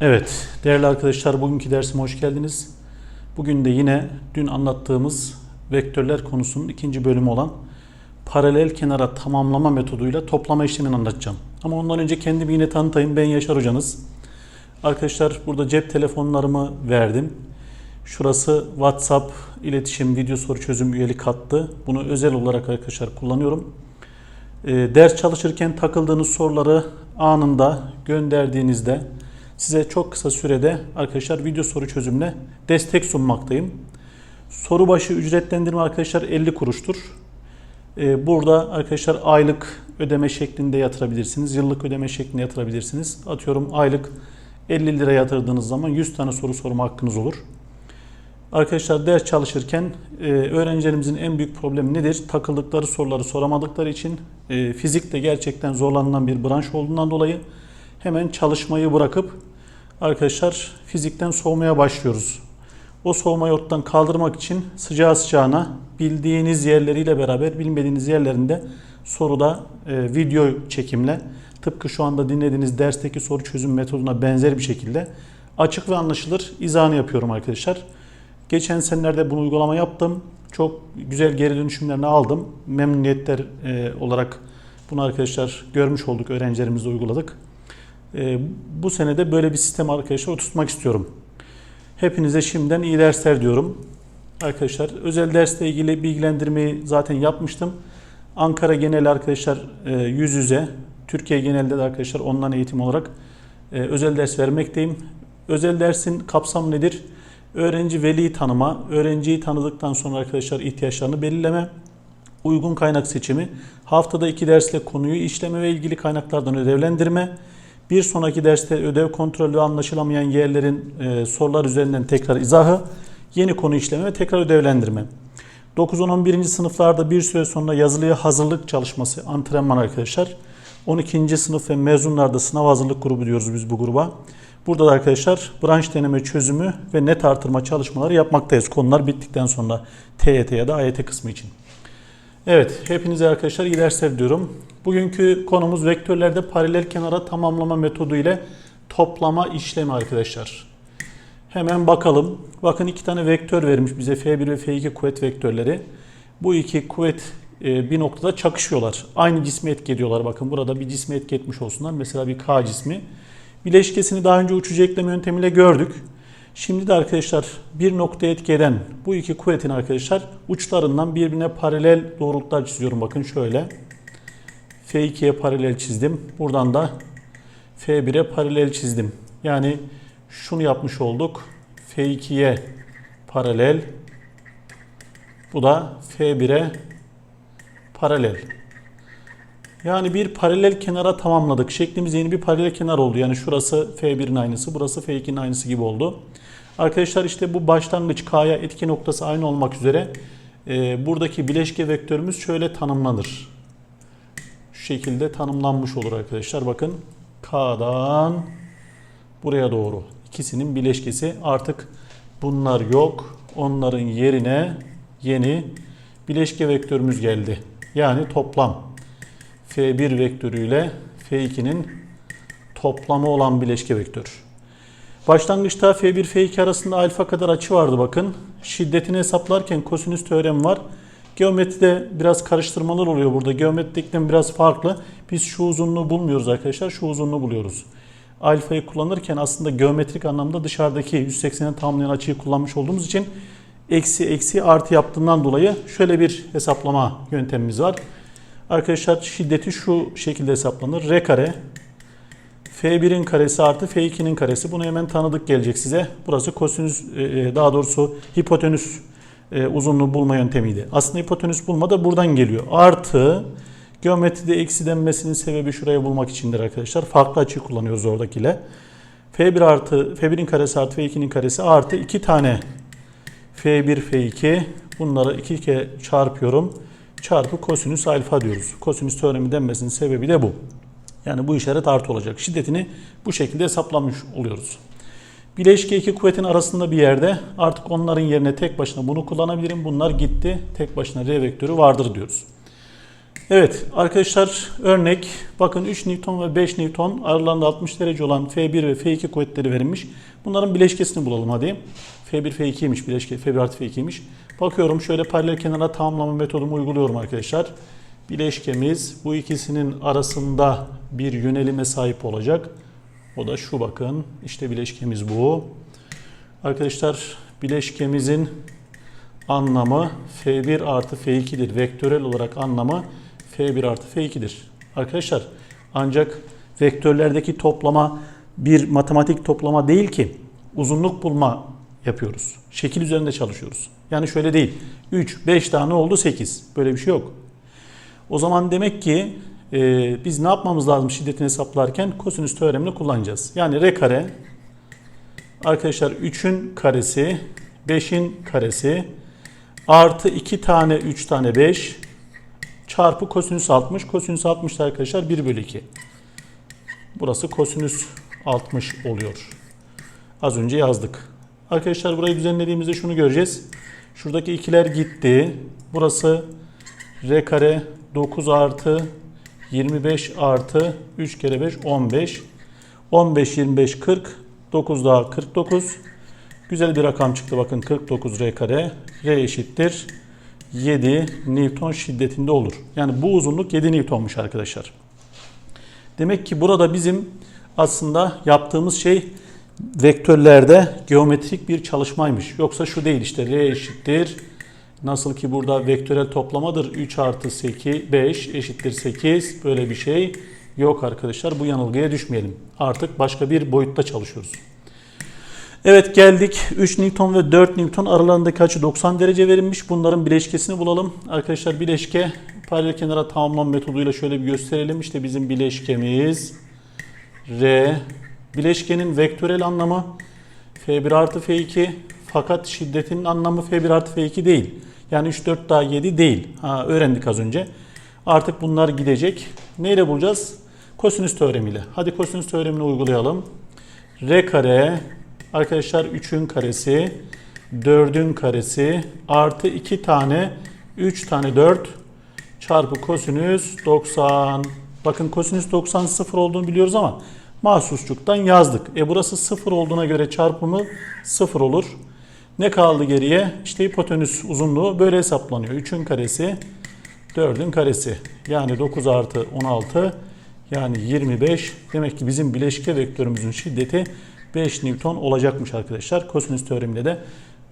Evet, değerli arkadaşlar bugünkü dersime hoş geldiniz. Bugün de yine dün anlattığımız vektörler konusunun ikinci bölümü olan paralel kenara tamamlama metoduyla toplama işlemini anlatacağım. Ama ondan önce kendimi yine tanıtayım. Ben Yaşar hocanız. Arkadaşlar burada cep telefonlarımı verdim. Şurası WhatsApp iletişim video soru çözüm üyelik hattı. Bunu özel olarak arkadaşlar kullanıyorum. E, ders çalışırken takıldığınız soruları anında gönderdiğinizde size çok kısa sürede arkadaşlar video soru çözümle destek sunmaktayım. Soru başı ücretlendirme arkadaşlar 50 kuruştur. E, burada arkadaşlar aylık ödeme şeklinde yatırabilirsiniz. Yıllık ödeme şeklinde yatırabilirsiniz. Atıyorum aylık 50 lira yatırdığınız zaman 100 tane soru sorma hakkınız olur. Arkadaşlar ders çalışırken e, öğrencilerimizin en büyük problemi nedir? Takıldıkları soruları soramadıkları için e, fizikte gerçekten zorlanılan bir branş olduğundan dolayı hemen çalışmayı bırakıp arkadaşlar fizikten soğumaya başlıyoruz. O soğumayı ortadan kaldırmak için sıcağı sıcağına bildiğiniz yerleriyle beraber bilmediğiniz yerlerinde soruda e, video çekimle tıpkı şu anda dinlediğiniz dersteki soru çözüm metoduna benzer bir şekilde açık ve anlaşılır izahını yapıyorum arkadaşlar. Geçen senelerde bunu uygulama yaptım. Çok güzel geri dönüşümlerini aldım. Memnuniyetler e, olarak bunu arkadaşlar görmüş olduk. Öğrencilerimizle uyguladık. E, bu senede böyle bir sistem arkadaşlar oturtmak istiyorum. Hepinize şimdiden iyi dersler diyorum. Arkadaşlar özel dersle ilgili bilgilendirmeyi zaten yapmıştım. Ankara genel arkadaşlar e, yüz yüze, Türkiye genelde de arkadaşlar online eğitim olarak e, özel ders vermekteyim. Özel dersin kapsamı nedir? Öğrenci veli tanıma, öğrenciyi tanıdıktan sonra arkadaşlar ihtiyaçlarını belirleme, uygun kaynak seçimi, haftada iki dersle konuyu işleme ve ilgili kaynaklardan ödevlendirme, bir sonraki derste ödev kontrolü anlaşılamayan yerlerin e, sorular üzerinden tekrar izahı, yeni konu işleme ve tekrar ödevlendirme. 9-10-11. sınıflarda bir süre sonra yazılıya hazırlık çalışması, antrenman arkadaşlar. 12. sınıf ve mezunlarda sınav hazırlık grubu diyoruz biz bu gruba. Burada da arkadaşlar branş deneme çözümü ve net artırma çalışmaları yapmaktayız. Konular bittikten sonra TYT ya da AYT kısmı için. Evet, hepinize arkadaşlar iyi dersler diliyorum. Bugünkü konumuz vektörlerde paralel kenara tamamlama metodu ile toplama işlemi arkadaşlar. Hemen bakalım. Bakın iki tane vektör vermiş bize F1 ve F2 kuvvet vektörleri. Bu iki kuvvet e, bir noktada çakışıyorlar. Aynı cismi etki ediyorlar. Bakın burada bir cismi etki etmiş olsunlar. Mesela bir K cismi. Bileşkesini daha önce uçucu ekleme yöntemiyle gördük. Şimdi de arkadaşlar bir noktaya etki eden bu iki kuvvetin arkadaşlar uçlarından birbirine paralel doğrultular çiziyorum. Bakın şöyle. F2'ye paralel çizdim. Buradan da F1'e paralel çizdim. Yani şunu yapmış olduk. F2'ye paralel. Bu da F1'e paralel. Yani bir paralel kenara tamamladık. Şeklimiz yeni bir paralel kenar oldu. Yani şurası F1'in aynısı, burası F2'nin aynısı gibi oldu. Arkadaşlar işte bu başlangıç K'ya etki noktası aynı olmak üzere e, buradaki bileşke vektörümüz şöyle tanımlanır. Şu şekilde tanımlanmış olur arkadaşlar. Bakın K'dan buraya doğru ikisinin bileşkesi artık bunlar yok. Onların yerine yeni bileşke vektörümüz geldi. Yani toplam. F1 vektörüyle F2'nin toplamı olan bileşke vektör. Başlangıçta F1 F2 arasında alfa kadar açı vardı bakın. Şiddetini hesaplarken kosinüs teoremi var. Geometride biraz karıştırmalar oluyor burada. Geometridekten biraz farklı. Biz şu uzunluğu bulmuyoruz arkadaşlar. Şu uzunluğu buluyoruz. Alfayı kullanırken aslında geometrik anlamda dışarıdaki 180'e tamamlayan açıyı kullanmış olduğumuz için eksi eksi artı yaptığından dolayı şöyle bir hesaplama yöntemimiz var. Arkadaşlar şiddeti şu şekilde hesaplanır. R kare F1'in karesi artı F2'nin karesi. Bunu hemen tanıdık gelecek size. Burası kosinüs e, daha doğrusu hipotenüs e, uzunluğu bulma yöntemiydi. Aslında hipotenüs bulma da buradan geliyor. Artı geometride eksi denmesinin sebebi şuraya bulmak içindir arkadaşlar. Farklı açıyı kullanıyoruz oradakiyle. F1 artı F1'in karesi artı F2'nin karesi artı 2 tane F1 F2 bunları 2 kere çarpıyorum çarpı kosinüs alfa diyoruz. Kosinüs teoremi denmesinin sebebi de bu. Yani bu işaret artı olacak. Şiddetini bu şekilde hesaplamış oluyoruz. Bileşke iki kuvvetin arasında bir yerde artık onların yerine tek başına bunu kullanabilirim. Bunlar gitti. Tek başına R vektörü vardır diyoruz. Evet arkadaşlar örnek bakın 3 Newton ve 5 Newton aralarında 60 derece olan F1 ve F2 kuvvetleri verilmiş. Bunların bileşkesini bulalım hadi. F1 F2'ymiş bileşke F1 artı F2'ymiş. Bakıyorum şöyle paralel kenara tamamlama metodumu uyguluyorum arkadaşlar. Bileşkemiz bu ikisinin arasında bir yönelime sahip olacak. O da şu bakın. İşte bileşkemiz bu. Arkadaşlar bileşkemizin anlamı F1 artı F2'dir. Vektörel olarak anlamı F1 artı F2'dir. Arkadaşlar ancak vektörlerdeki toplama bir matematik toplama değil ki uzunluk bulma yapıyoruz. Şekil üzerinde çalışıyoruz. Yani şöyle değil. 3, 5 tane oldu 8. Böyle bir şey yok. O zaman demek ki e, biz ne yapmamız lazım şiddetini hesaplarken kosinüs teoremini kullanacağız. Yani r kare arkadaşlar 3'ün karesi 5'in karesi artı 2 tane 3 tane 5 çarpı kosinüs 60. Kosinüs 60 da arkadaşlar 1 bölü 2. Burası kosinüs 60 oluyor. Az önce yazdık. Arkadaşlar burayı düzenlediğimizde şunu göreceğiz. Şuradaki ikiler gitti. Burası r kare 9 artı 25 artı 3 kere 5 15. 15 25 40 9 daha 49. Güzel bir rakam çıktı bakın 49 r kare. R eşittir 7 Newton şiddetinde olur. Yani bu uzunluk 7 Newton'muş arkadaşlar. Demek ki burada bizim aslında yaptığımız şey vektörlerde geometrik bir çalışmaymış. Yoksa şu değil işte R eşittir. Nasıl ki burada vektörel toplamadır. 3 artı 8, 5 eşittir 8. Böyle bir şey yok arkadaşlar. Bu yanılgıya düşmeyelim. Artık başka bir boyutta çalışıyoruz. Evet geldik. 3 Newton ve 4 Newton aralarındaki açı 90 derece verilmiş. Bunların bileşkesini bulalım. Arkadaşlar bileşke paralel kenara tamamlama metoduyla şöyle bir gösterelim. İşte bizim bileşkemiz R. Bileşkenin vektörel anlamı F1 artı F2 fakat şiddetinin anlamı F1 artı F2 değil. Yani 3, 4 daha 7 değil. Ha, öğrendik az önce. Artık bunlar gidecek. Neyle bulacağız? Kosinüs teoremiyle. Hadi kosinüs teoremini uygulayalım. R kare arkadaşlar 3'ün karesi 4'ün karesi artı 2 tane 3 tane 4 çarpı kosinüs 90. Bakın kosinüs 90 sıfır olduğunu biliyoruz ama mahsusçuktan yazdık. E burası sıfır olduğuna göre çarpımı sıfır olur. Ne kaldı geriye? İşte hipotenüs uzunluğu böyle hesaplanıyor. 3'ün karesi 4'ün karesi. Yani 9 artı 16 yani 25. Demek ki bizim bileşke vektörümüzün şiddeti 5 Newton olacakmış arkadaşlar. Kosinüs teoremiyle de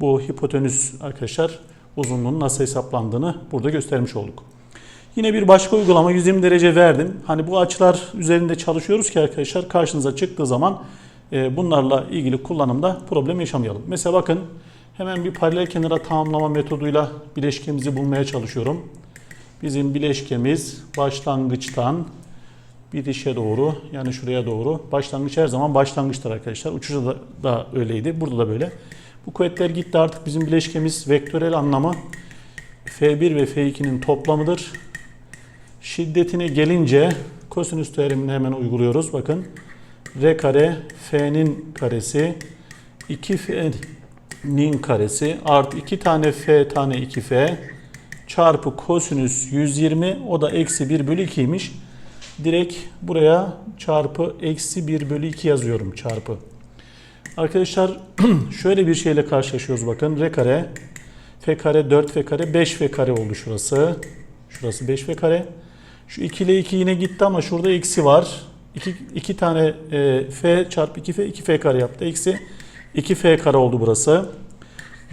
bu hipotenüs arkadaşlar uzunluğunun nasıl hesaplandığını burada göstermiş olduk. Yine bir başka uygulama 120 derece verdim. Hani bu açılar üzerinde çalışıyoruz ki arkadaşlar karşınıza çıktığı zaman e, bunlarla ilgili kullanımda problem yaşamayalım. Mesela bakın hemen bir paralel kenara tamamlama metoduyla bileşkemizi bulmaya çalışıyorum. Bizim bileşkemiz başlangıçtan bitişe doğru yani şuraya doğru. Başlangıç her zaman başlangıçtır arkadaşlar. Uçuşta da, da öyleydi. Burada da böyle. Bu kuvvetler gitti artık bizim bileşkemiz vektörel anlamı F1 ve F2'nin toplamıdır. Şiddetine gelince kosinüs teoremini hemen uyguluyoruz. Bakın R kare F'nin karesi 2F'nin karesi artı 2 tane F tane 2F çarpı kosinüs 120 o da eksi 1 bölü 2'ymiş. Direkt buraya çarpı eksi 1 bölü 2 yazıyorum çarpı. Arkadaşlar şöyle bir şeyle karşılaşıyoruz bakın. R kare F kare 4 F kare 5 F kare oldu şurası. Şurası 5 F kare. Şu 2 ile 2 yine gitti ama şurada eksi var. 2, 2 tane e, F çarpı 2F 2F kare yaptı. Eksi 2F kare oldu burası.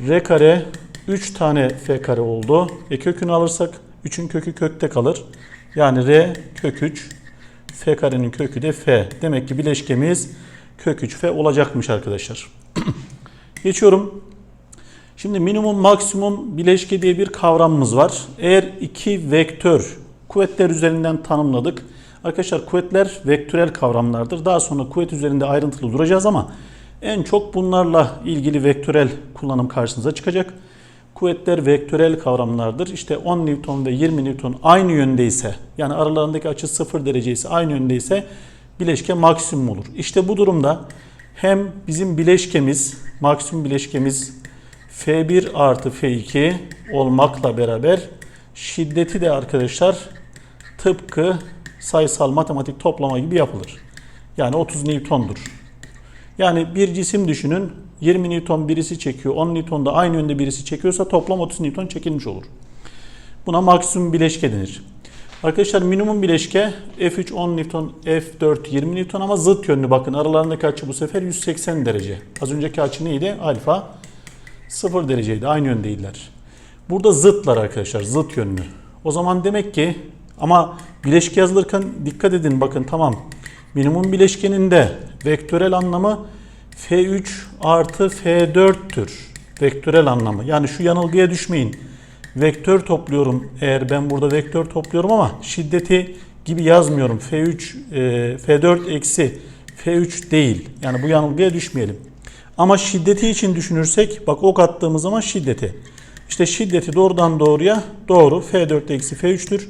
R kare 3 tane F kare oldu. E kökünü alırsak 3'ün kökü kökte kalır. Yani R kök 3. F karenin kökü de F. Demek ki bileşkemiz kök 3 F olacakmış arkadaşlar. Geçiyorum. Şimdi minimum maksimum bileşke diye bir kavramımız var. Eğer iki vektör kuvvetler üzerinden tanımladık. Arkadaşlar kuvvetler vektörel kavramlardır. Daha sonra kuvvet üzerinde ayrıntılı duracağız ama en çok bunlarla ilgili vektörel kullanım karşınıza çıkacak. Kuvvetler vektörel kavramlardır. İşte 10 Newton ve 20 Newton aynı yöndeyse yani aralarındaki açı 0 derece ise aynı yöndeyse bileşke maksimum olur. İşte bu durumda hem bizim bileşkemiz maksimum bileşkemiz F1 artı F2 olmakla beraber şiddeti de arkadaşlar tıpkı sayısal matematik toplama gibi yapılır. Yani 30 Newton'dur. Yani bir cisim düşünün 20 Newton birisi çekiyor 10 Newton da aynı yönde birisi çekiyorsa toplam 30 Newton çekilmiş olur. Buna maksimum bileşke denir. Arkadaşlar minimum bileşke F3 10 Newton, F4 20 Newton ama zıt yönlü bakın aralarındaki açı bu sefer 180 derece. Az önceki açı neydi? Alfa 0 dereceydi. Aynı yöndeydiler. Burada zıtlar arkadaşlar. Zıt yönlü. O zaman demek ki ama bileşke yazılırken dikkat edin bakın tamam. Minimum bileşkenin de vektörel anlamı F3 artı F4'tür. Vektörel anlamı. Yani şu yanılgıya düşmeyin. Vektör topluyorum eğer ben burada vektör topluyorum ama şiddeti gibi yazmıyorum. F3, e, F4 eksi F3 değil. Yani bu yanılgıya düşmeyelim. Ama şiddeti için düşünürsek bak ok attığımız zaman şiddeti. İşte şiddeti doğrudan doğruya doğru F4 eksi F3'tür.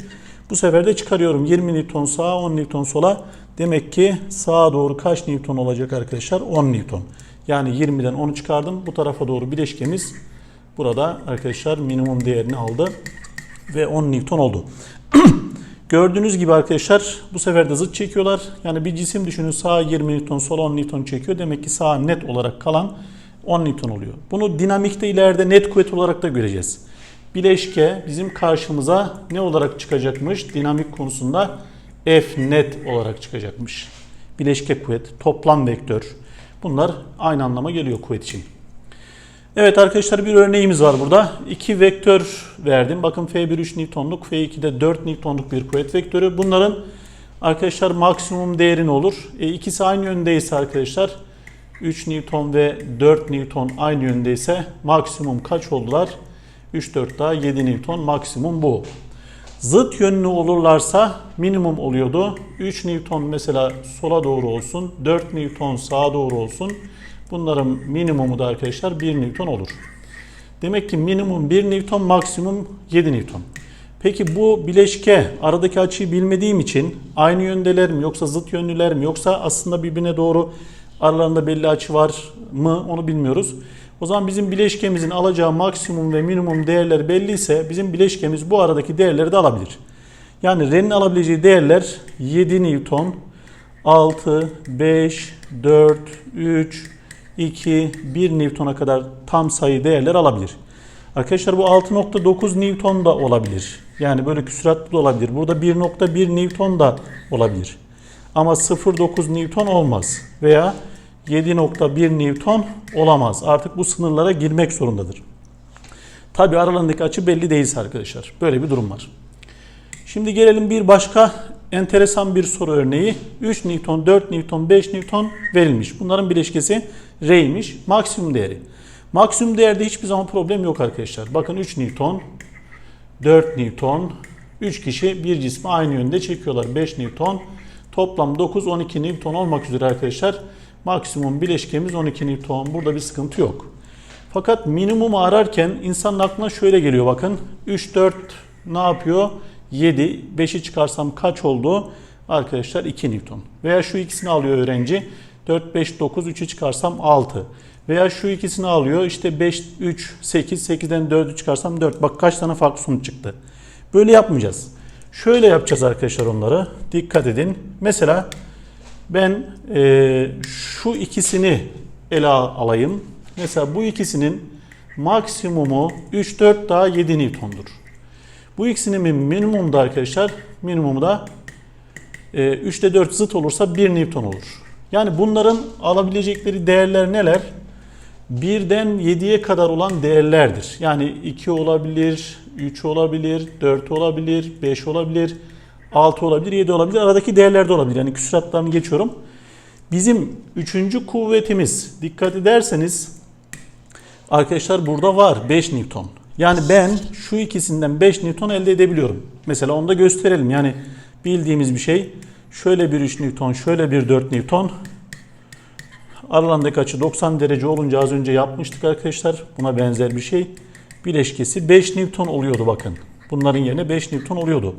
Bu sefer de çıkarıyorum 20 Newton sağa 10 Newton sola. Demek ki sağa doğru kaç Newton olacak arkadaşlar? 10 Newton. Yani 20'den 10'u çıkardım. Bu tarafa doğru bileşkemiz burada arkadaşlar minimum değerini aldı. Ve 10 Newton oldu. Gördüğünüz gibi arkadaşlar bu sefer de zıt çekiyorlar. Yani bir cisim düşünün sağa 20 Newton sola 10 Newton çekiyor. Demek ki sağa net olarak kalan 10 Newton oluyor. Bunu dinamikte ileride net kuvvet olarak da göreceğiz. Bileşke bizim karşımıza ne olarak çıkacakmış? Dinamik konusunda F net olarak çıkacakmış. Bileşke kuvvet, toplam vektör. Bunlar aynı anlama geliyor kuvvet için. Evet arkadaşlar bir örneğimiz var burada. İki vektör verdim. Bakın F1 3 Newton'luk, F2'de 4 Newton'luk bir kuvvet vektörü. Bunların arkadaşlar maksimum değeri ne olur? E, ikisi aynı yöndeyse arkadaşlar 3 Newton ve 4 Newton aynı yöndeyse maksimum kaç oldular? 3 4 daha 7 Newton maksimum bu. Zıt yönlü olurlarsa minimum oluyordu. 3 Newton mesela sola doğru olsun, 4 Newton sağa doğru olsun. Bunların minimumu da arkadaşlar 1 Newton olur. Demek ki minimum 1 Newton, maksimum 7 Newton. Peki bu bileşke aradaki açıyı bilmediğim için aynı yöndeler mi yoksa zıt yönlüler mi yoksa aslında birbirine doğru aralarında belli açı var mı onu bilmiyoruz. O zaman bizim bileşkemizin alacağı maksimum ve minimum değerleri belliyse bizim bileşkemiz bu aradaki değerleri de alabilir. Yani R'nin alabileceği değerler 7 Newton, 6, 5, 4, 3, 2, 1 Newton'a kadar tam sayı değerler alabilir. Arkadaşlar bu 6.9 Newton da olabilir. Yani böyle küsuratlı da olabilir. Burada 1.1 Newton da olabilir. Ama 0.9 Newton olmaz. Veya 7.1 Newton olamaz. Artık bu sınırlara girmek zorundadır. Tabi aralarındaki açı belli değilse arkadaşlar. Böyle bir durum var. Şimdi gelelim bir başka enteresan bir soru örneği. 3 Newton, 4 Newton, 5 Newton verilmiş. Bunların bileşkesi R'ymiş. Maksimum değeri. Maksimum değerde hiçbir zaman problem yok arkadaşlar. Bakın 3 Newton, 4 Newton, 3 kişi bir cismi aynı yönde çekiyorlar. 5 Newton, toplam 9, 12 Newton olmak üzere arkadaşlar. Maksimum bileşkemiz 12 Newton. Burada bir sıkıntı yok. Fakat minimumu ararken insanın aklına şöyle geliyor bakın. 3, 4 ne yapıyor? 7. 5'i çıkarsam kaç oldu? Arkadaşlar 2 Newton. Veya şu ikisini alıyor öğrenci. 4, 5, 9, 3'ü çıkarsam 6. Veya şu ikisini alıyor. İşte 5, 3, 8, 8'den 4'ü çıkarsam 4. Bak kaç tane farklı sonuç çıktı. Böyle yapmayacağız. Şöyle yapacağız arkadaşlar onları. Dikkat edin. Mesela ben e, şu ikisini ele alayım. Mesela bu ikisinin maksimumu 3, 4 daha 7 Newton'dur. Bu ikisinin minimum da arkadaşlar minimumu da e, 3'te 4 zıt olursa 1 Newton olur. Yani bunların alabilecekleri değerler neler? 1'den 7'ye kadar olan değerlerdir. Yani 2 olabilir, 3 olabilir, 4 olabilir, 5 olabilir, 6 olabilir, 7 olabilir. Aradaki değerler de olabilir. Yani küsuratlarını geçiyorum. Bizim üçüncü kuvvetimiz dikkat ederseniz arkadaşlar burada var 5 Newton. Yani ben şu ikisinden 5 Newton elde edebiliyorum. Mesela onu da gösterelim. Yani bildiğimiz bir şey. Şöyle bir 3 Newton, şöyle bir 4 Newton. Aralarındaki açı 90 derece olunca az önce yapmıştık arkadaşlar. Buna benzer bir şey. Bileşkesi 5 Newton oluyordu bakın. Bunların yerine 5 Newton oluyordu.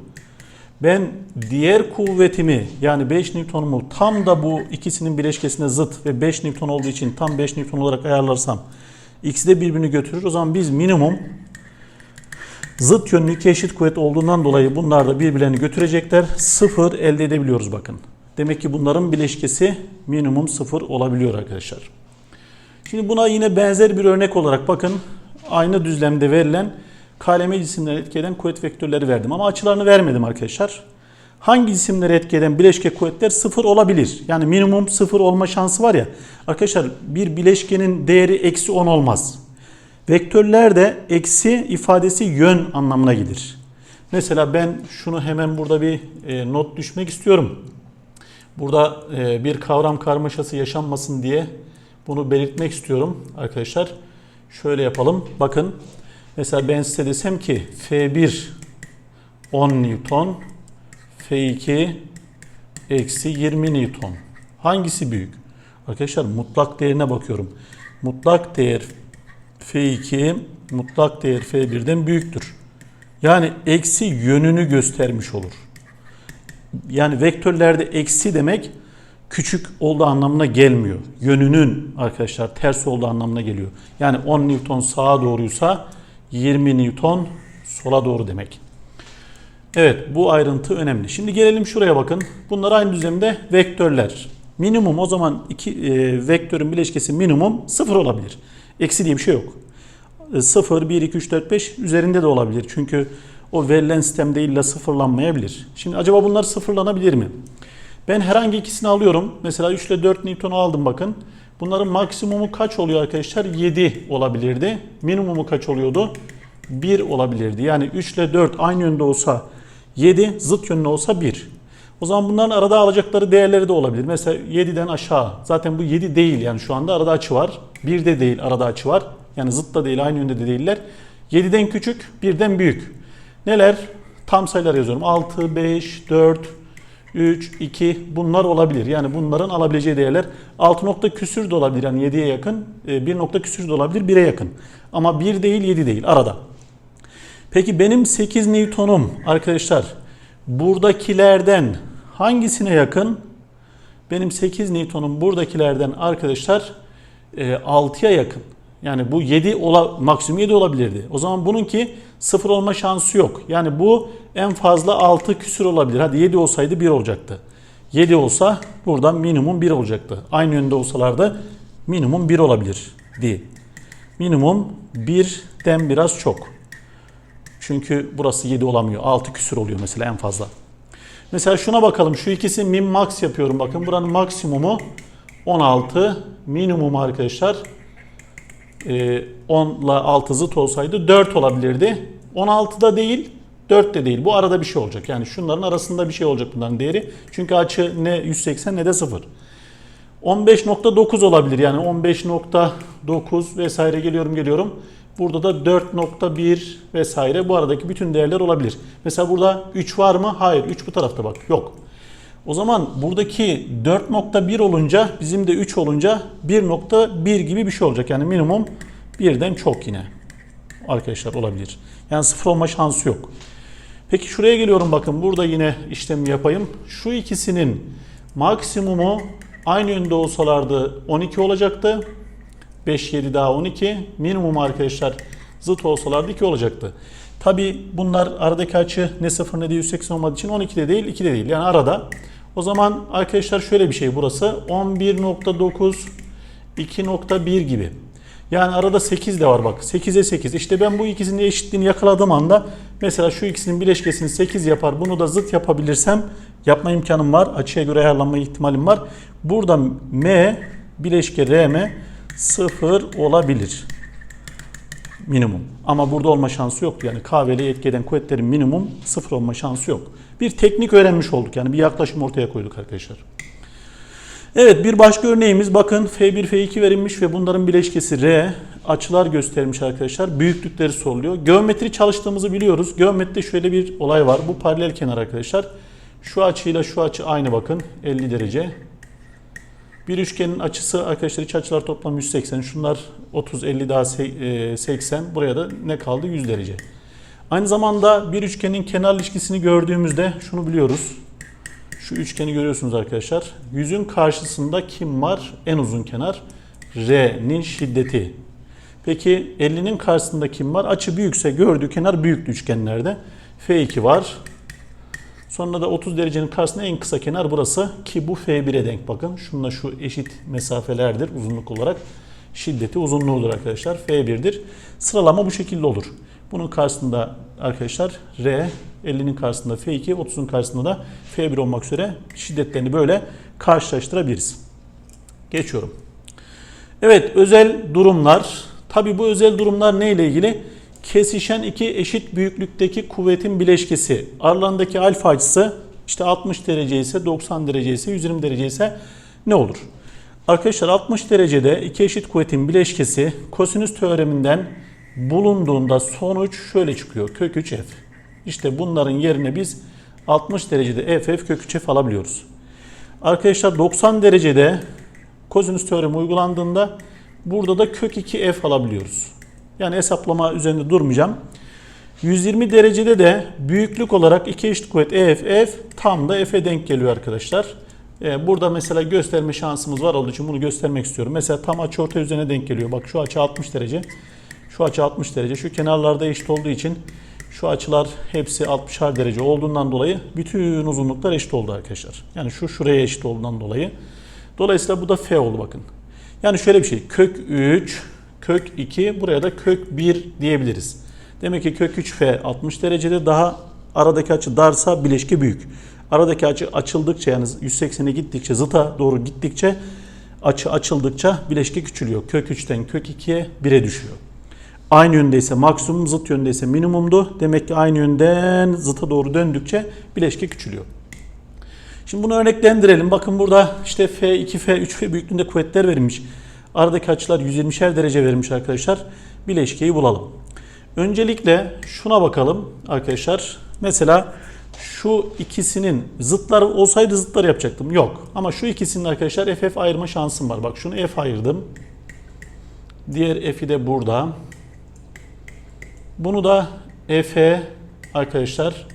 Ben diğer kuvvetimi yani 5 Newton'umu tam da bu ikisinin bileşkesine zıt ve 5 Newton olduğu için tam 5 Newton olarak ayarlarsam ikisi de birbirini götürür. O zaman biz minimum Zıt yönlü iki eşit kuvvet olduğundan dolayı bunlar da birbirlerini götürecekler. Sıfır elde edebiliyoruz bakın. Demek ki bunların bileşkesi minimum sıfır olabiliyor arkadaşlar. Şimdi buna yine benzer bir örnek olarak bakın aynı düzlemde verilen KLM cisimleri etki kuvvet vektörleri verdim ama açılarını vermedim arkadaşlar. Hangi cisimleri etki bileşke kuvvetler sıfır olabilir? Yani minimum sıfır olma şansı var ya. Arkadaşlar bir bileşkenin değeri eksi 10 olmaz. Vektörlerde eksi ifadesi yön anlamına gelir. Mesela ben şunu hemen burada bir e, not düşmek istiyorum. Burada e, bir kavram karmaşası yaşanmasın diye bunu belirtmek istiyorum arkadaşlar. Şöyle yapalım. Bakın mesela ben size desem ki F1 10 Newton F2 eksi 20 Newton. Hangisi büyük? Arkadaşlar mutlak değerine bakıyorum. Mutlak değer F2 mutlak değer F1'den büyüktür. Yani eksi yönünü göstermiş olur. Yani vektörlerde eksi demek küçük olduğu anlamına gelmiyor. Yönünün arkadaşlar ters olduğu anlamına geliyor. Yani 10 Newton sağa doğruysa 20 Newton sola doğru demek. Evet bu ayrıntı önemli. Şimdi gelelim şuraya bakın. Bunlar aynı düzlemde vektörler. Minimum o zaman iki e, vektörün bileşkesi minimum sıfır olabilir. Eksi diye bir şey yok. 0, 1, 2, 3, 4, 5 üzerinde de olabilir. Çünkü o verilen sistemde illa sıfırlanmayabilir. Şimdi acaba bunlar sıfırlanabilir mi? Ben herhangi ikisini alıyorum. Mesela 3 ile 4 Newton'u aldım bakın. Bunların maksimumu kaç oluyor arkadaşlar? 7 olabilirdi. Minimumu kaç oluyordu? 1 olabilirdi. Yani 3 ile 4 aynı yönde olsa 7, zıt yönlü olsa 1. O zaman bunların arada alacakları değerleri de olabilir. Mesela 7'den aşağı. Zaten bu 7 değil yani şu anda arada açı var. 1 de değil arada açı var. Yani zıt da değil aynı yönde de değiller. 7'den küçük, 1'den büyük. Neler? Tam sayılar yazıyorum. 6, 5, 4, 3, 2 bunlar olabilir. Yani bunların alabileceği değerler 6 nokta küsür de olabilir. Yani 7'ye yakın. 1 nokta küsür de olabilir. 1'e yakın. Ama 1 değil 7 değil arada. Peki benim 8 Newton'um arkadaşlar buradakilerden hangisine yakın? Benim 8 Newton'um buradakilerden arkadaşlar 6'ya yakın. Yani bu 7 ola, maksimum 7 olabilirdi. O zaman bununki 0 olma şansı yok. Yani bu en fazla 6 küsür olabilir. Hadi 7 olsaydı 1 olacaktı. 7 olsa buradan minimum 1 olacaktı. Aynı yönde olsalardı minimum 1 olabilir diye. Minimum 1'den biraz çok. Çünkü burası 7 olamıyor. 6 küsür oluyor mesela en fazla. Mesela şuna bakalım. Şu ikisi min max yapıyorum. Bakın buranın maksimumu 16. Minimum arkadaşlar 10 ile 6 zıt olsaydı 4 olabilirdi. 16'da değil 4 de değil. Bu arada bir şey olacak. Yani şunların arasında bir şey olacak bunların değeri. Çünkü açı ne 180 ne de 0. 15.9 olabilir. Yani 15.9 vesaire geliyorum geliyorum. Burada da 4.1 vesaire bu aradaki bütün değerler olabilir. Mesela burada 3 var mı? Hayır. 3 bu tarafta bak. Yok. O zaman buradaki 4.1 olunca bizim de 3 olunca 1.1 gibi bir şey olacak. Yani minimum birden çok yine arkadaşlar olabilir. Yani sıfır olma şansı yok. Peki şuraya geliyorum bakın burada yine işlemi yapayım. Şu ikisinin maksimumu aynı yönde olsalardı 12 olacaktı. 5, 7 daha 12. Minimum arkadaşlar zıt olsalardı 2 olacaktı. Tabi bunlar aradaki açı ne 0 ne de 180 olmadığı için 12 de değil 2 de değil. Yani arada. O zaman arkadaşlar şöyle bir şey burası 11.9 2.1 gibi. Yani arada 8 de var bak. 8'e 8. İşte ben bu ikisinin eşitliğini yakaladığım anda mesela şu ikisinin bileşkesini 8 yapar. Bunu da zıt yapabilirsem yapma imkanım var. Açıya göre ayarlanma ihtimalim var. Burada M bileşke RM 0 olabilir minimum. Ama burada olma şansı yok. Yani kahveli etki eden kuvvetlerin minimum sıfır olma şansı yok. Bir teknik öğrenmiş olduk. Yani bir yaklaşım ortaya koyduk arkadaşlar. Evet bir başka örneğimiz bakın F1 F2 verilmiş ve bunların bileşkesi R. Açılar göstermiş arkadaşlar. Büyüklükleri soruluyor. Geometri çalıştığımızı biliyoruz. Geometride şöyle bir olay var. Bu paralel kenar arkadaşlar. Şu açıyla şu açı aynı bakın. 50 derece. Bir üçgenin açısı arkadaşlar iç açılar toplam 180. Şunlar 30, 50 daha 80. Buraya da ne kaldı? 100 derece. Aynı zamanda bir üçgenin kenar ilişkisini gördüğümüzde şunu biliyoruz. Şu üçgeni görüyorsunuz arkadaşlar. Yüzün karşısında kim var? En uzun kenar. R'nin şiddeti. Peki 50'nin karşısında kim var? Açı büyükse gördüğü kenar büyük üçgenlerde. F2 var. Sonra da 30 derecenin karşısında en kısa kenar burası ki bu F1'e denk bakın. Şununla şu eşit mesafelerdir uzunluk olarak. Şiddeti uzunluğudur arkadaşlar. F1'dir. Sıralama bu şekilde olur. Bunun karşısında arkadaşlar R, 50'nin karşısında F2, 30'un karşısında da F1 olmak üzere şiddetlerini böyle karşılaştırabiliriz. Geçiyorum. Evet özel durumlar. Tabi bu özel durumlar ne ile ilgili? Kesişen iki eşit büyüklükteki kuvvetin bileşkesi. Aralarındaki alfa açısı işte 60 derece ise 90 derece ise 120 derece ise ne olur? Arkadaşlar 60 derecede iki eşit kuvvetin bileşkesi kosinüs teoreminden bulunduğunda sonuç şöyle çıkıyor. Kök 3 f. İşte bunların yerine biz 60 derecede f f kök 3 f alabiliyoruz. Arkadaşlar 90 derecede kosinüs teoremi uygulandığında burada da kök 2 f alabiliyoruz. Yani hesaplama üzerinde durmayacağım. 120 derecede de büyüklük olarak iki eşit kuvvet EF, F tam da F'e denk geliyor arkadaşlar. Ee, Burada mesela gösterme şansımız var olduğu için bunu göstermek istiyorum. Mesela tam açı orta üzerine denk geliyor. Bak şu açı 60 derece. Şu açı 60 derece. Şu kenarlarda eşit olduğu için şu açılar hepsi 60'ar derece olduğundan dolayı bütün uzunluklar eşit oldu arkadaşlar. Yani şu şuraya eşit olduğundan dolayı. Dolayısıyla bu da F oldu bakın. Yani şöyle bir şey. Kök 3, kök 2 buraya da kök 1 diyebiliriz. Demek ki kök 3F 60 derecede daha aradaki açı darsa bileşke büyük. Aradaki açı açıldıkça yani 180'e gittikçe zıta doğru gittikçe açı açıldıkça bileşke küçülüyor. Kök 3'ten kök 2'ye 1'e düşüyor. Aynı yöndeyse maksimum, zıt yöndeyse minimumdu. Demek ki aynı yönden zıta doğru döndükçe bileşke küçülüyor. Şimdi bunu örneklendirelim. Bakın burada işte F2, F3, F büyüklüğünde kuvvetler verilmiş. Aradaki açılar 120'şer derece verilmiş arkadaşlar. Bileşkeyi bulalım. Öncelikle şuna bakalım arkadaşlar. Mesela şu ikisinin zıtları olsaydı zıtları yapacaktım. Yok. Ama şu ikisinin arkadaşlar FF ayırma şansım var. Bak şunu F ayırdım. Diğer F'i de burada. Bunu da F'e arkadaşlar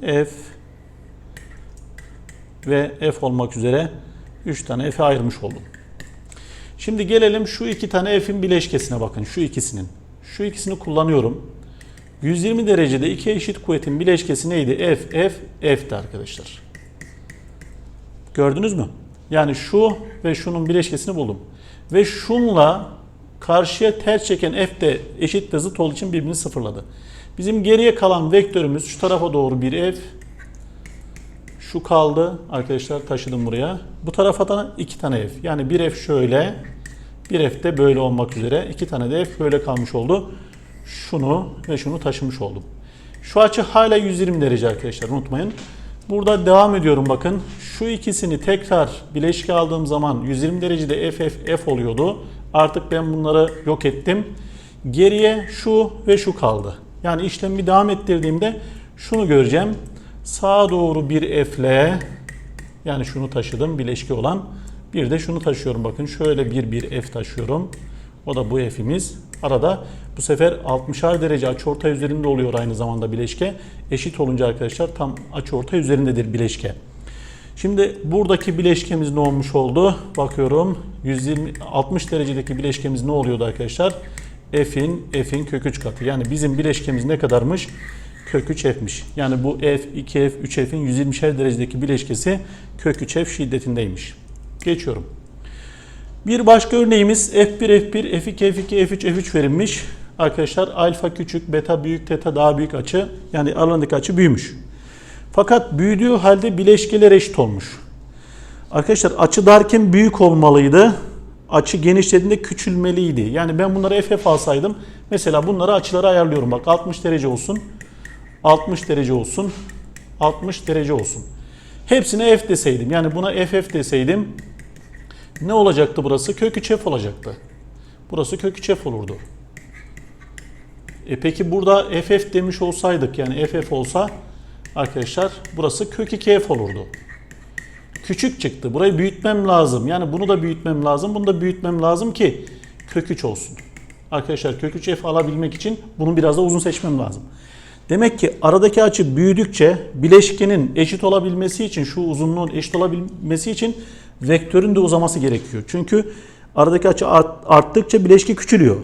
F ve F olmak üzere 3 tane F'e ayırmış oldum. Şimdi gelelim şu iki tane F'in bileşkesine bakın. Şu ikisinin. Şu ikisini kullanıyorum. 120 derecede iki eşit kuvvetin bileşkesi neydi? F, F, F'ti arkadaşlar. Gördünüz mü? Yani şu ve şunun bileşkesini buldum. Ve şunla karşıya ters çeken F de eşit de zıt olduğu için birbirini sıfırladı. Bizim geriye kalan vektörümüz şu tarafa doğru bir F. Şu kaldı. Arkadaşlar taşıdım buraya. Bu tarafa da iki tane F. Yani bir F şöyle. Bir F de böyle olmak üzere. iki tane de F böyle kalmış oldu. Şunu ve şunu taşımış oldum. Şu açı hala 120 derece arkadaşlar unutmayın. Burada devam ediyorum bakın. Şu ikisini tekrar bileşke aldığım zaman 120 derecede F F F oluyordu. Artık ben bunları yok ettim. Geriye şu ve şu kaldı. Yani işlemi devam ettirdiğimde şunu göreceğim. Sağa doğru bir F'le yani şunu taşıdım bileşke olan. Bir de şunu taşıyorum bakın. Şöyle bir bir F taşıyorum. O da bu F'imiz. Arada bu sefer 60'ar derece açıortay üzerinde oluyor aynı zamanda bileşke. Eşit olunca arkadaşlar tam açıortay üzerindedir bileşke. Şimdi buradaki bileşkemiz ne olmuş oldu? Bakıyorum 120 60 derecedeki bileşkemiz ne oluyordu arkadaşlar? F'in F'in kök 3 katı. Yani bizim bileşkemiz ne kadarmış? Kök 3 F'miş. Yani bu F, 2F, 3F'in 120'şer derecedeki bileşkesi kök 3 F şiddetindeymiş. Geçiyorum. Bir başka örneğimiz F1, F1, F2, F2, F3, F3 verilmiş. Arkadaşlar alfa küçük, beta büyük, teta daha büyük açı. Yani aralarındaki açı büyümüş. Fakat büyüdüğü halde bileşkeler eşit olmuş. Arkadaşlar açı darken büyük olmalıydı. Açı genişlediğinde küçülmeliydi. Yani ben bunları FF alsaydım. Mesela bunları açıları ayarlıyorum. Bak 60 derece olsun. 60 derece olsun. 60 derece olsun. Hepsine F deseydim. Yani buna FF deseydim. Ne olacaktı burası? Kök 3 F olacaktı. Burası kök 3 F olurdu. E peki burada FF demiş olsaydık yani FF olsa arkadaşlar burası kök 2 F olurdu. Küçük çıktı. Burayı büyütmem lazım. Yani bunu da büyütmem lazım. Bunu da büyütmem lazım ki kök 3 olsun. Arkadaşlar kök 3 F alabilmek için bunu biraz da uzun seçmem lazım. Demek ki aradaki açı büyüdükçe bileşkenin eşit olabilmesi için şu uzunluğun eşit olabilmesi için vektörün de uzaması gerekiyor. Çünkü Aradaki açı art- arttıkça bileşke küçülüyor.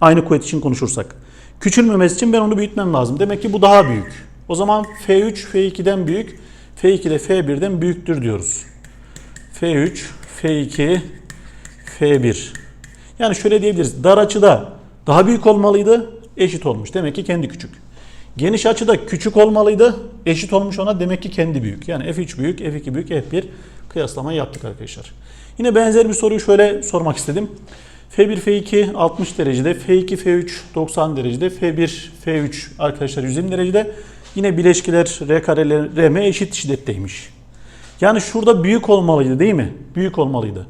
Aynı kuvvet için konuşursak. Küçülmemesi için ben onu büyütmem lazım. Demek ki bu daha büyük. O zaman F3 F2'den büyük, F2 de F1'den büyüktür diyoruz. F3, F2, F1. Yani şöyle diyebiliriz. Dar açıda daha büyük olmalıydı, eşit olmuş. Demek ki kendi küçük. Geniş açıda küçük olmalıydı, eşit olmuş ona demek ki kendi büyük. Yani F3 büyük, F2 büyük, F1 kıyaslamayı yaptık arkadaşlar. Yine benzer bir soruyu şöyle sormak istedim. F1, F2 60 derecede, F2, F3 90 derecede, F1, F3 arkadaşlar 120 derecede. Yine bileşkiler R kare RM eşit şiddetteymiş. Yani şurada büyük olmalıydı değil mi? Büyük olmalıydı.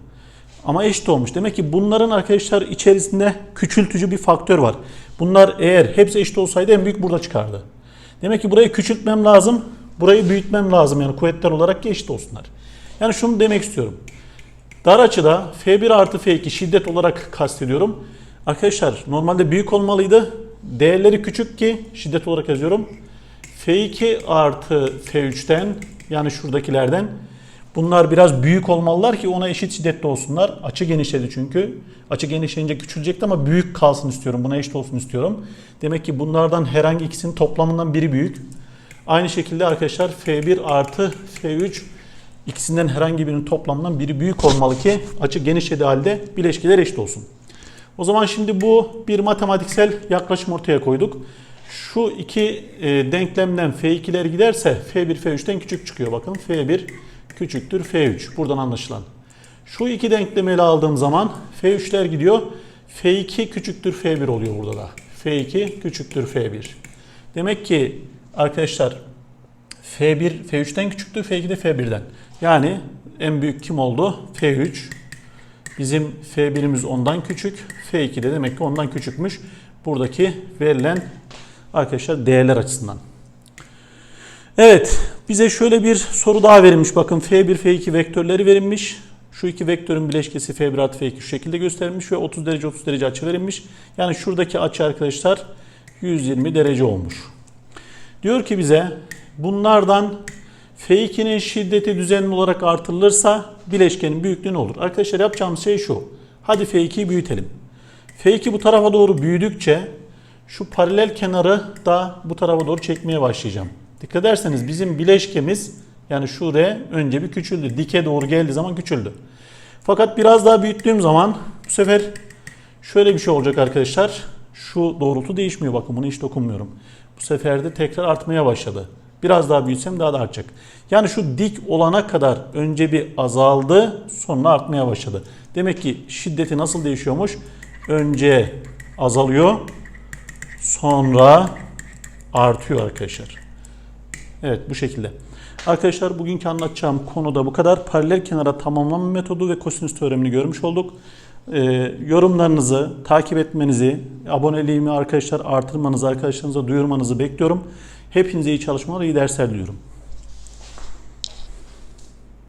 Ama eşit olmuş. Demek ki bunların arkadaşlar içerisinde küçültücü bir faktör var. Bunlar eğer hepsi eşit olsaydı en büyük burada çıkardı. Demek ki burayı küçültmem lazım. Burayı büyütmem lazım yani kuvvetler olarak eşit olsunlar. Yani şunu demek istiyorum. Dar açıda F1 artı F2 şiddet olarak kastediyorum. Arkadaşlar normalde büyük olmalıydı. Değerleri küçük ki şiddet olarak yazıyorum. F2 artı F3'ten yani şuradakilerden bunlar biraz büyük olmalılar ki ona eşit şiddetli olsunlar. Açı genişledi çünkü. Açı genişleyince küçülecekti ama büyük kalsın istiyorum. Buna eşit olsun istiyorum. Demek ki bunlardan herhangi ikisinin toplamından biri büyük. Aynı şekilde arkadaşlar F1 artı F3 ikisinden herhangi birinin toplamından biri büyük olmalı ki açı genişlediği halde bileşkeler eşit olsun. O zaman şimdi bu bir matematiksel yaklaşım ortaya koyduk. Şu iki e, denklemden F2'ler giderse F1 F3'ten küçük çıkıyor. Bakın F1 küçüktür F3. Buradan anlaşılan. Şu iki denklemi ele aldığım zaman F3'ler gidiyor. F2 küçüktür F1 oluyor burada da. F2 küçüktür F1. Demek ki arkadaşlar F1 F3'ten küçüktür, F2 de F1'den. Yani en büyük kim oldu? F3. Bizim F1'imiz ondan küçük. F2 de demek ki ondan küçükmüş. Buradaki verilen arkadaşlar değerler açısından. Evet, bize şöyle bir soru daha verilmiş. Bakın F1, F2 vektörleri verilmiş. Şu iki vektörün bileşkesi F1 artı F2 şu şekilde gösterilmiş ve 30 derece 30 derece açı verilmiş. Yani şuradaki açı arkadaşlar 120 derece olmuş. Diyor ki bize bunlardan F2'nin şiddeti düzenli olarak artırılırsa bileşkenin büyüklüğü ne olur? Arkadaşlar yapacağımız şey şu. Hadi F2'yi büyütelim. F2 bu tarafa doğru büyüdükçe şu paralel kenarı da bu tarafa doğru çekmeye başlayacağım. Dikkat ederseniz bizim bileşkemiz yani şu R önce bir küçüldü. Dike doğru geldiği zaman küçüldü. Fakat biraz daha büyüttüğüm zaman bu sefer şöyle bir şey olacak arkadaşlar. Şu doğrultu değişmiyor. Bakın bunu hiç dokunmuyorum. Bu sefer de tekrar artmaya başladı. Biraz daha büyütsem daha da artacak. Yani şu dik olana kadar önce bir azaldı sonra artmaya başladı. Demek ki şiddeti nasıl değişiyormuş? Önce azalıyor sonra artıyor arkadaşlar. Evet bu şekilde. Arkadaşlar bugünkü anlatacağım konu da bu kadar. Paralel kenara tamamlama metodu ve kosinüs teoremini görmüş olduk. Ee, yorumlarınızı takip etmenizi, aboneliğimi arkadaşlar artırmanızı, arkadaşlarınıza duyurmanızı bekliyorum. Hepinize iyi çalışmalar, iyi dersler diliyorum.